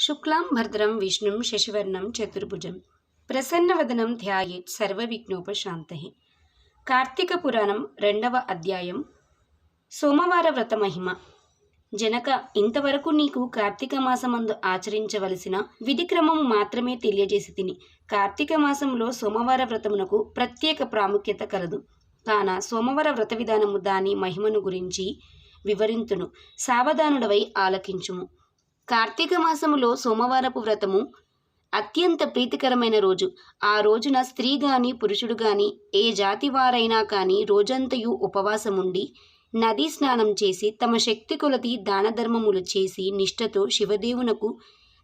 శుక్లాం భద్రం విష్ణుం శశివర్ణం చతుర్భుజం. ప్రసన్నవదనం ధ్యాయేత్ సర్వవిఘ్నోపశాంతయే కార్తీక పురాణం రెండవ అధ్యాయం. సోమవార వ్రత మహిమ. జనక ఇంతవరకు నీకు కార్తీక మాసమందు ఆచరించవలసిన విధిక్రమము మాత్రమే తెలియజేసి తిని కార్తీక మాసంలో సోమవార వ్రతమునకు ప్రత్యేక ప్రాముఖ్యత కలదు. కాన సోమవార వ్రత విధానము దాని మహిమను గురించి వివరింతును సావధానుడవై ఆలకించుము. కార్తీక మాసములో సోమవారపు వ్రతము అత్యంత ప్రీతికరమైన రోజు. ఆ రోజున స్త్రీ గాని పురుషుడు గాని ఏ జాతి వారైనా కానీ రోజంతయు ఉపవాసముండి నదీ స్నానం చేసి తమ శక్తి కొలది దానధర్మములు చేసి నిష్ఠతో శివదేవునకు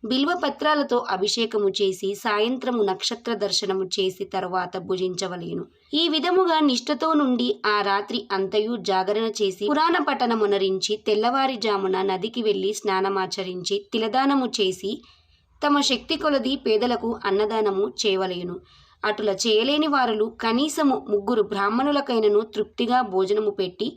బిల్వపత్రాలతో అభిషేకము చేసి సాయంత్రము నక్షత్ర దర్శనము చేసి తరువాత భుజించవలేను. ఈ విధముగా నిష్ఠతో నుండి ఆ రాత్రి అంతయు జాగరణ చేసి పురాణ పఠనమునరించి తెల్లవారిజామున నదికి వెళ్ళి స్నానమాచరించి తిలదానము చేసి తమ శక్తి కొలది పేదలకు అన్నదానము చేయవలేను. అటుల చేయలేని వారులు కనీసము ముగ్గురు బ్రాహ్మణులకైనను తృప్తిగా భోజనము పెట్టి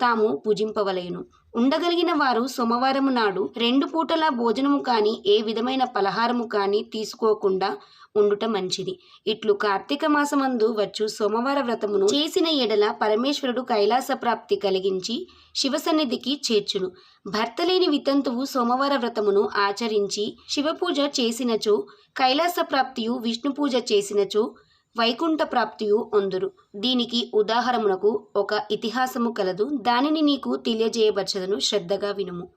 తాము పూజింపవలేను ఉండగలిగిన వారు సోమవారము నాడు రెండు పూటల భోజనము కానీ ఏ విధమైన పలహారము కానీ తీసుకోకుండా ఉండుట మంచిది. ఇట్లు కార్తీక మాసమందు వచ్చు సోమవార వ్రతమును చేసిన ఎడల పరమేశ్వరుడు కైలాస ప్రాప్తి కలిగించి శివసన్నిధికి చేర్చును. భర్త లేని వితంతువు సోమవార వ్రతమును ఆచరించి శివపూజ చేసినచో కైలాస ప్రాప్తియు విష్ణు పూజ చేసినచో వైకుంఠ ప్రాప్తియు ఉందురు. దీనికి ఉదాహరణకు ఒక ఇతిహాసము కలదు. దానిని నీకు తెలియజేయబచ్చదను శ్రద్ధగా వినుము.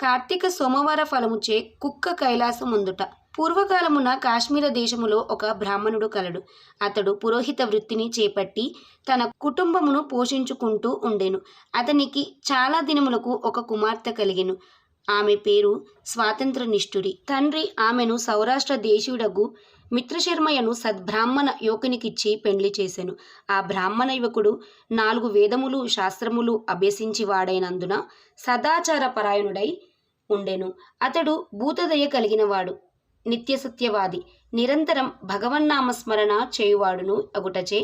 కార్తీక సోమవార ఫలముచే కుక్క కైలాసం ఉందుట పూర్వకాలమున కాశ్మీర దేశములో ఒక బ్రాహ్మణుడు కలడు. అతడు పురోహిత వృత్తిని చేపట్టి తన కుటుంబమును పోషించుకుంటూ ఉండెను. అతనికి చాలా దినములకు ఒక కుమార్తె కలిగెను. ఆమె పేరు స్వాతంత్ర నిష్ఠుడి తండ్రి ఆమెను సౌరాష్ట్ర దేశీయుడకు మిత్రశర్మయ్యను సద్బ్రాహ్మణ యువకునికిచ్చి పెండ్లి చేసెను. ఆ బ్రాహ్మణ యువకుడు నాలుగు వేదములు శాస్త్రములు అభ్యసించి వాడైనందున సదాచార పరాయణుడై ఉండెను. అతడు భూతదయ కలిగినవాడు నిత్యసత్యవాది నిరంతరం భగవన్నామస్మరణ చేయువాడును అగుటచే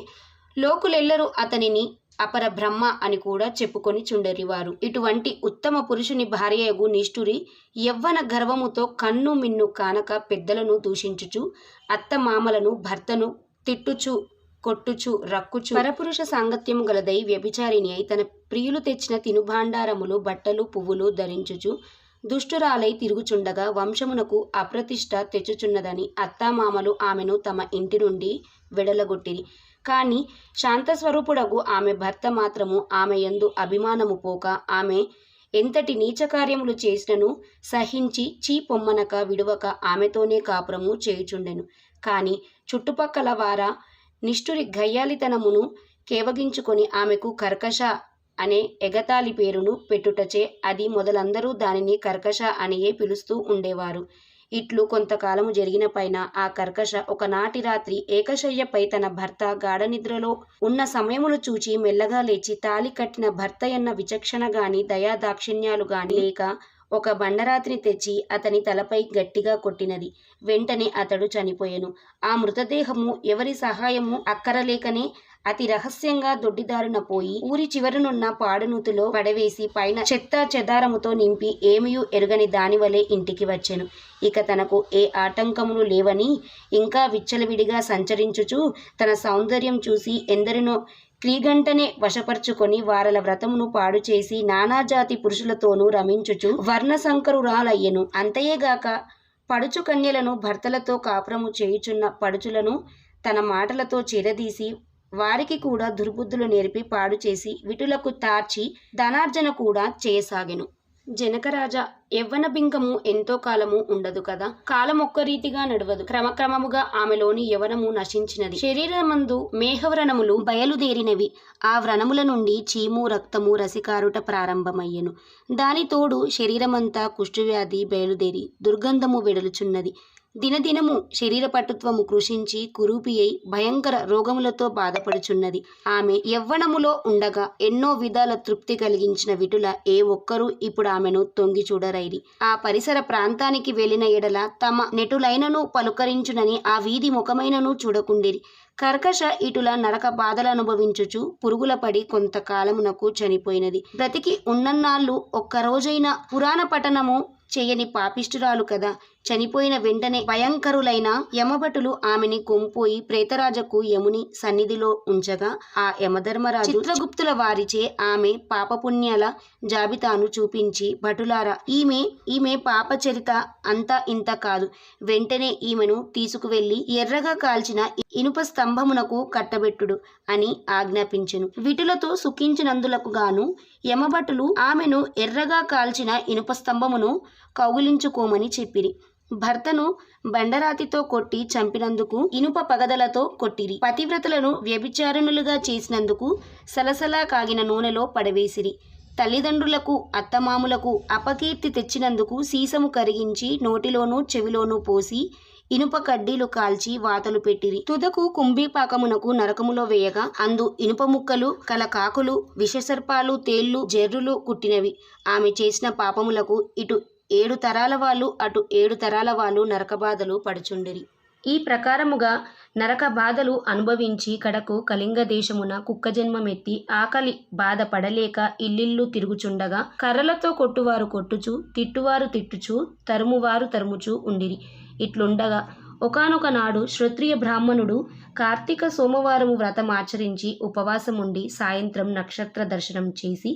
లోకులెల్లరూ అతనిని అపర బ్రహ్మ అని కూడా చెప్పుకొని చుండరివారు. ఇటువంటి ఉత్తమ పురుషుని భార్యయగు నిష్ఠురి యవ్వన గర్వముతో కన్ను మిన్ను కానక పెద్దలను దూషించుచు అత్తమామలను భర్తను తిట్టుచు కొట్టుచు రక్కుచు పరపురుష సాంగత్యము గలదై వ్యభిచారిణి అయి తన ప్రియులు తెచ్చిన తినుభాండారములు బట్టలు పువ్వులు ధరించుచు దుష్టురాలై తిరుగుచుండగా వంశమునకు అప్రతిష్ట తెచ్చుచున్నదని అత్తామామలు ఆమెను తమ ఇంటి నుండి వెడలగొట్టిరి. కానీ శాంతస్వరూపుడగు ఆమె భర్త మాత్రము ఆమె యందు అభిమానము పోక ఆమె ఎంతటి నీచ కార్యములు చేసినను సహించి చీ పొమ్మనక విడువక ఆమెతోనే కాపురము చేయుచుండెను. కానీ చుట్టుపక్కల వార నిష్ఠురి గయ్యాలితనమును కేవగించుకొని ఆమెకు కర్కశ అనే ఎగతాళి పేరును పెట్టుటచే అది మొదలందరూ దానిని కర్కశ అనియే పిలుస్తూ ఉండేవారు. ఇట్లు కొంతకాలము జరిగిన పైన ఆ కర్కశ ఒకనాటి రాత్రి ఏకశయ్యపై తన భర్త గాఢనిద్రలో ఉన్న సమయమును చూచి మెల్లగా లేచి తాలి కట్టిన భర్త ఎన్న విచక్షణ గాని దయా దాక్షిణ్యాలు గాని లేక ఒక బండరాతిని తెచ్చి అతని తలపై గట్టిగా కొట్టినది. వెంటనే అతడు చనిపోయెను. ఆ మృతదేహము ఎవరి సహాయము అక్కరలేకనే అతి రహస్యంగా దొడ్డిదారున పోయి ఊరి చివరనున్న పాడనూతులో పడవేసి పైన చెత్త చెదారముతో నింపి ఏమియూ ఎరుగని దానివలే ఇంటికి వచ్చెను. ఇక తనకు ఏ ఆటంకములు లేవని ఇంకా విచ్చలవిడిగా సంచరించుచు తన సౌందర్యం చూసి ఎందరినో క్రీగంటనే వశపరుచుకొని వారల వ్రతమును పాడు చేసి నానాజాతి పురుషులతోనూ రమించుచు వర్ణ సంకరురాలయ్యెను అంతయేగాక పడుచు కన్యలను భర్తలతో కాపురము చేయుచున్న పడుచులను తన మాటలతో చేరదీసి వారికి కూడా దుర్బుద్ధులు నేర్పి పాడు చేసి విటులకు తార్చి ధనార్జన కూడా చేయసాగెను. జనకరాజా యవ్వన బింకము ఎంతో కాలము ఉండదు కదా? కాలం ఒక్క రీతిగా నడవదు. క్రమక్రమముగా ఆమెలోని యవనము నశించినది. శరీరమందు మేహవ్రణములు బయలుదేరినవి. ఆ వ్రణముల నుండి చీము రక్తము రసికారుట ప్రారంభమయ్యెను. దాని తోడు శరీరమంతా కుష్ఠవ్యాధి బయలుదేరి దుర్గంధము వెడలుచున్నది. దినదినము శరీర పటుత్వము కృషించి కురూపి అయి భయంకర రోగములతో బాధపడుచున్నది. ఆమె యవ్వనములో ఉండగా ఎన్నో విధాల తృప్తి కలిగించిన విటుల ఏ ఒక్కరూ ఇప్పుడు ఆమెను తొంగి చూడరైరి. ఆ పరిసర ప్రాంతానికి వెళ్ళిన ఎడల తమ నెటులైనను పలుకరించునని ఆ వీధి ముఖమైనను చూడకుండిరి. కర్కశ ఇటుల నరక బాధలు అనుభవించుచు పురుగుల పడి కొంతకాలమునకు చనిపోయినది. బ్రతికి ఉన్నన్నాళ్ళు ఒక్కరోజైన పురాణ పఠనము చేయని పాపిష్టురాలు కదా. చనిపోయిన వెంటనే భయంకరులైన యమభటులు ఆమెని కొంపోయి ప్రేతరాజకు యముని సన్నిధిలో ఉంచగా ఆ యమధర్మరాజు చిత్రగుప్తుల వారిచే ఆమె పాపపుణ్యాల జాబితాను చూపించి భటులారా ఈమె ఈమె పాపచరిత అంతా ఇంత కాదు. వెంటనే ఈమెను తీసుకువెళ్ళి ఎర్రగా కాల్చిన ఇనుప స్తంభమునకు కట్టబెట్టుడు అని ఆజ్ఞాపించెను. విటులతో సుఖించినందులకు గాను యమభటులు ఆమెను ఎర్రగా కాల్చిన ఇనుప స్తంభమును కౌగిలించుకోమని చెప్పిరి. భర్తను బండరాతితో కొట్టి చంపినందుకు ఇనుప పగదలతో కొట్టిరి. పతివ్రతలను వ్యభిచారణులుగా చేసినందుకు సలసలా కాగిన నూనెలో పడవేసిరి. తల్లిదండ్రులకు అత్తమాములకు అపకీర్తి తెచ్చినందుకు సీసము కరిగించి నోటిలోనూ చెవిలోనూ పోసి ఇనుప కడ్డీలు కాల్చి వాతలు పెట్టిరి. తుదకు కుంభీపాకమునకు నరకములో వేయగా అందు ఇనుప ముక్కలు కల కాకులు విషసర్పాలు తేళ్ళు జెర్రులు కుట్టినవి. ఆమె చేసిన పాపములకు ఇటు ఏడు తరాల వాళ్ళు అటు ఏడు తరాల వాళ్ళు నరకబాధలు పడుచుండిరి. ఈ ప్రకారముగా నరక బాధలు అనుభవించి కడకు కళింగ దేశమున కుక్క జన్మమెత్తి ఆకలి బాధ పడలేక ఇల్లిల్లు తిరుగుచుండగా కర్రలతో కొట్టువారు కొట్టుచు తిట్టువారు తిట్టుచు తరుమువారు తరుముచు ఉండిరి. ఇట్లుండగా ఒకనొక నాడు శ్రోత్రియ బ్రాహ్మణుడు కార్తీక సోమవారము వ్రతం ఆచరించి ఉపవాసముండి సాయంత్రం నక్షత్ర దర్శనం చేసి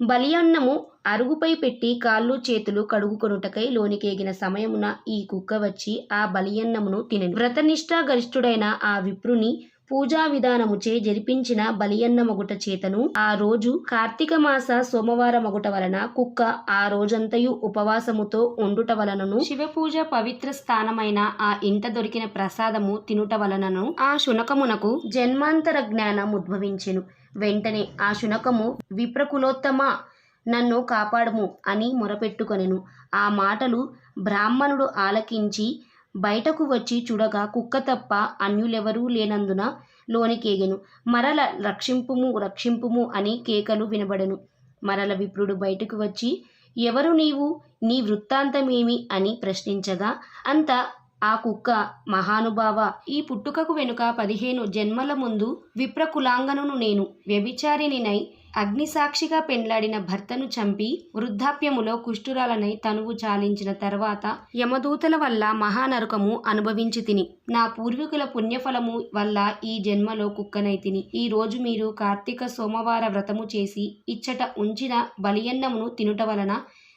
బలియన్నము అరుగుపై పెట్టి కాళ్ళు చేతులు కడుగుకొనుటకై లోనికేగిన సమయమున ఈ కుక్క వచ్చి ఆ బలియన్నమును తినెను. వ్రతనిష్ఠా గరిష్ఠుడైన ఆ విప్రుని పూజా విధానముచే జరిపించిన బలియన్నమగుట చేతను ఆ రోజు కార్తీక మాస సోమవార మగుట వలన కుక్క ఆ రోజంతయు ఉపవాసముతో ఉండుట వలనను శివ పూజ పవిత్ర స్థానమైన ఆ ఇంట దొరికిన ప్రసాదము తినుట వలనను ఆ శునకమునకు జన్మాంతర జ్ఞానం ఉద్భవించెను. వెంటనే ఆ శునకము విప్రకులోత్తమ నన్ను కాపాడము అని మొరపెట్టుకొనెను. ఆ మాటలు బ్రాహ్మణుడు ఆలకించి బయటకు వచ్చి చూడగా కుక్క తప్ప అన్యులెవరూ లేనందున లోనికేగెను. మరల రక్షింపుము రక్షింపుము అని కేకలు వినబడెను. మరల విప్రుడు బయటకు వచ్చి ఎవరు నీవు? నీ వృత్తాంతమేమి? అని ప్రశ్నించగా అంత ఆ కుక్క మహానుభావ. ఈ పుట్టుకకు వెనుక పదిహేను జన్మల ముందు విప్రకులాంగనును నేను వ్యభిచారిణినై అగ్నిసాక్షిగా పెండ్లాడిన భర్తను చంపి వృద్ధాప్యములో కుష్ఠురాలనై తనువు చాలించిన తర్వాత యమదూతల వల్ల మహానరకము అనుభవించి తిని నా పూర్వీకుల పుణ్యఫలము వల్ల ఈ జన్మలో కుక్కనై తిని ఈ రోజు మీరు కార్తీక సోమవార వ్రతము చేసి ఇచ్చట ఉంచిన బలియన్నమును తినుట వలన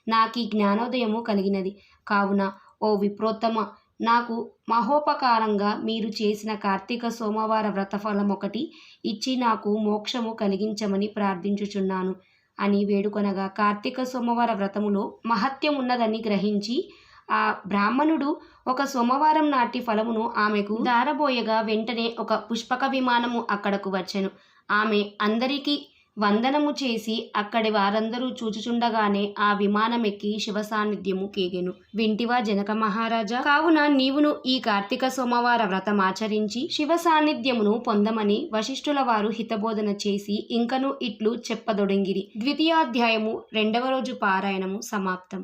నాకీ జ్ఞానోదయము కలిగినది. కావున ఓ విప్రోత్తమ నాకు మహోపకారంగా మీరు చేసిన కార్తీక సోమవార వ్రతఫలం ఒకటి ఇచ్చి నాకు మోక్షము కలిగించమని ప్రార్థించుచున్నాను అని వేడుకొనగా కార్తీక సోమవార వ్రతములో మహత్యం ఉన్నదని గ్రహించి ఆ బ్రాహ్మణుడు ఒక సోమవారం నాటి ఫలమును ఆమెకు దారబోయగా వెంటనే ఒక పుష్పక విమానము అక్కడకు వచ్చెను. ఆమె అందరికీ వందనము చేసి అక్కడి వారందరూ చూచుచుండగానే ఆ విమానమెక్కి శివ సాన్నిధ్యము కేగెను. వింటివా జనక మహారాజా! కావున నీవును ఈ కార్తీక సోమవార వ్రతం ఆచరించి శివ సాన్నిధ్యమును పొందమని వశిష్ఠుల వారు హితబోధన చేసి ఇంకను ఇట్లు చెప్పదొడంగిరి. ద్వితీయాధ్యాయము రెండవ రోజు పారాయణము సమాప్తం.